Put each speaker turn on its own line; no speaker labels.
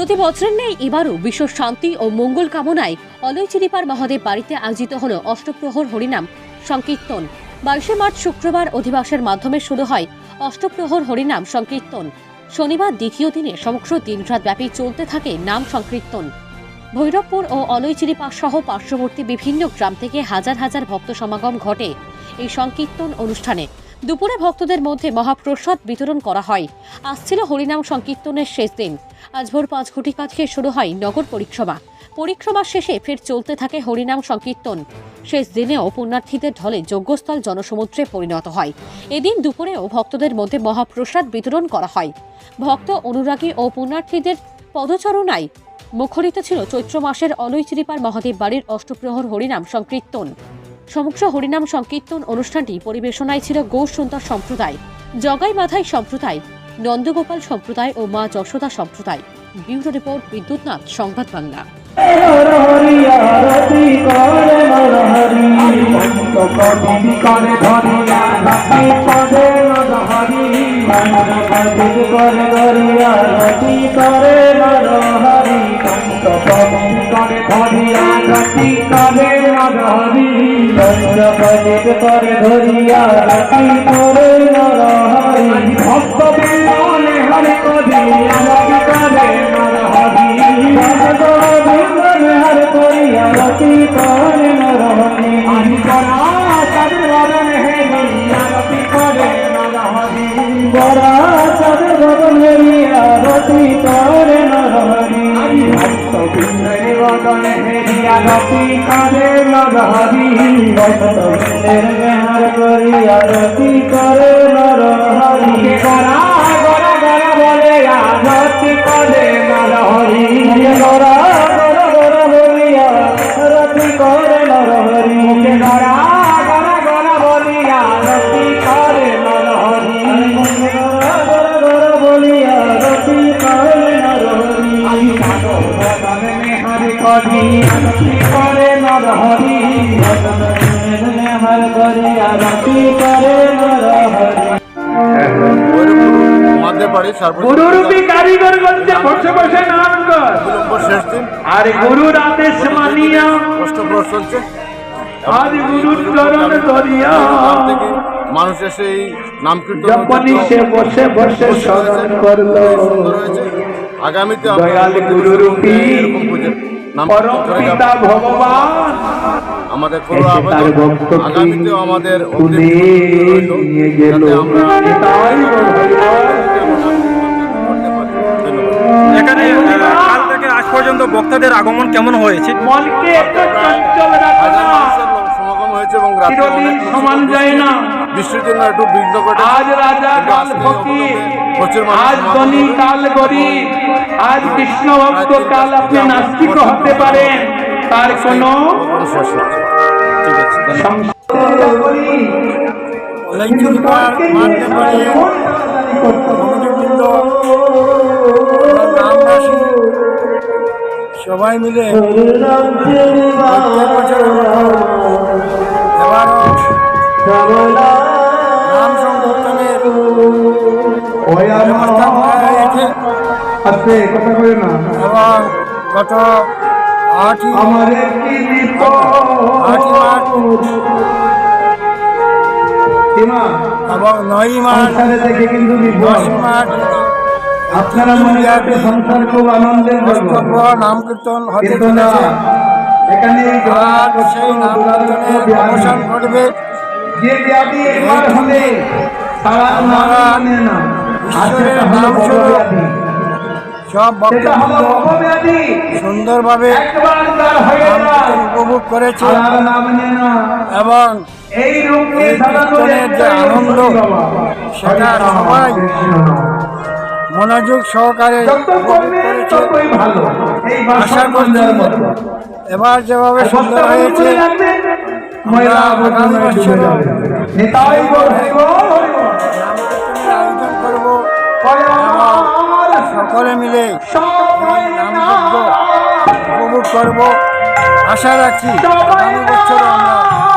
প্রতি বছরের নেই এবারও বিশ্ব শান্তি ও মঙ্গল কামনায় অলৈচিরিপার মহাদেব বাড়িতে আয়োজিত হল অষ্টপ্রহর হরিনাম। সংকীর্তন। বাইশে মার্চ শুক্রবার অধিবাসের মাধ্যমে শুরু হয় অষ্টপ্রহর হরিনাম সংকীর্তন। শনিবার দ্বিতীয় দিনে সমগ্র দিনরাত ব্যাপী চলতে থাকে নাম সংকীর্তন। ভৈরবপুর ও অলৈচিরিপা সহ পার্শ্ববর্তী বিভিন্ন গ্রাম থেকে হাজার হাজার ভক্ত সমাগম ঘটে এই সংকীর্তন অনুষ্ঠানে। দুপুরে ভক্তদের মধ্যে মহাপ্রসাদ বিতরণ করা হয়। আসছিল হরিনাম সংকীর্তনের শেষ দিন। আজ ভোর পাঁচ ঘটিকা থেকে শুরু হয় নগর পরিক্রমা। পরিক্রমা শেষে ফের চলতে থাকে হরিনাম সংকীর্তন। শেষ দিনেও পুণ্যার্থীদের ঢলে যজ্ঞস্থল জনসমুদ্রে পরিণত হয়। এদিন দুপুরেও ভক্তদের মধ্যে মহাপ্রসাদ বিতরণ করা হয়। ভক্ত অনুরাগী ও পুণ্যার্থীদের পদচারণায় মুখরিত ছিল চৈত্র মাসের অলৈচিরিপার মহাদেব বাড়ির অষ্টপ্রহর হরিনাম সংকীর্তন। সমগ্র হরিনাম সংকীর্তন অনুষ্ঠানটি পরিবেশনায় ছিল গৌর সুন্দর সম্প্রদায় জগাই মাথাই সম্প্রদায় নন্দগোপাল সম্প্রদায় ও মা যশোদা সম্প্রদায় ব্যুরো রিপোর্ট বিদ্যুৎনাথ সংবাদ বাংলা
করে কবি করে ধরি আরতি করে নর আরতি করে নর হরি ভক্ত বিন্দরে মেহর করি আরতি করে নর হরি করা গড়া গড়া বলে আরতি করে নর হরি গড়া গড়া গড়া বলিয়া আরতি করে নর হরি গড়া গড়া গড়া বলিয়া আরতি করে নর হরি গড়া গড়া গড়া বলিয়া আরতি করে করি করে নর হরি হর করি আরতি করে
গুরুরূপী কারিগর বলছে বসে বসে নাম কর। আর গুরুর আদেশ মানিয়া।
অষ্টপ্রহর
গুরুর চরণ ধরিয়া।
মানুষ এসে এই নাম কীর্তন
সে বসে বসে স্মরণ করল।
আগামীতে
দয়াল গুরুরূপী।
এরকম পুজো নাম
পরম পিতা ভগবান
আমাদের কোনো আগামীতেও আমাদের
তুলে নিয়ে গেল
এখানে কাল থেকে আজ পর্যন্ত বক্তাদের আগমন কেমন হয়েছে
সমাগম হয়েছে এবং
সমান যায় না।
বৃষ্টির জন্য একটু বিঘ্ন ঘটে।
আজ রাজা কাল ফকির আজ ধনী। কাল গরিব আজ কৃষ্ণ ভক্ত কাল আপনি নাস্তিক হতে পারেন। তার কোনো
সবাই মিলে প্রত্যেক বছর এবারও নাম সংকীর্তনের ব্যবস্থা করা হয়েছে।
আস্তে কথা কই না।
এবং গত আটই
আমার একটি
আটই মার্চ। এবং নয়ই মার্চ।
থেকে কিন্তু
দশই মার্চ।
আপনারা মনে সংসার খুব আনন্দের জন্য
কর্তব্য নাম কীর্তন হতে
না
চলেছে।
এখানে
সেই নাম কীর্তনের অবসান ঘটবে।
যে ব্যাধি একবার হলে সারা মানে না।
নাম সব ভক্তবৃন্দ সুন্দরভাবে উপভোগ করেছে। এবং
এই
কীর্তনের যে আনন্দ, সেটা সবাই মনোযোগ সহকারে আশা করছি এবার যেভাবে সুন্দর হয়েছে
ময়লা আবর্জনায় ডুবে যাবে। নেতাই গো হরি গো হরি গো।
আয়োজন করব।
কয়ার
সকলে মিলে উপভোগ করব। আশা রাখছি আগামী বছর আমরা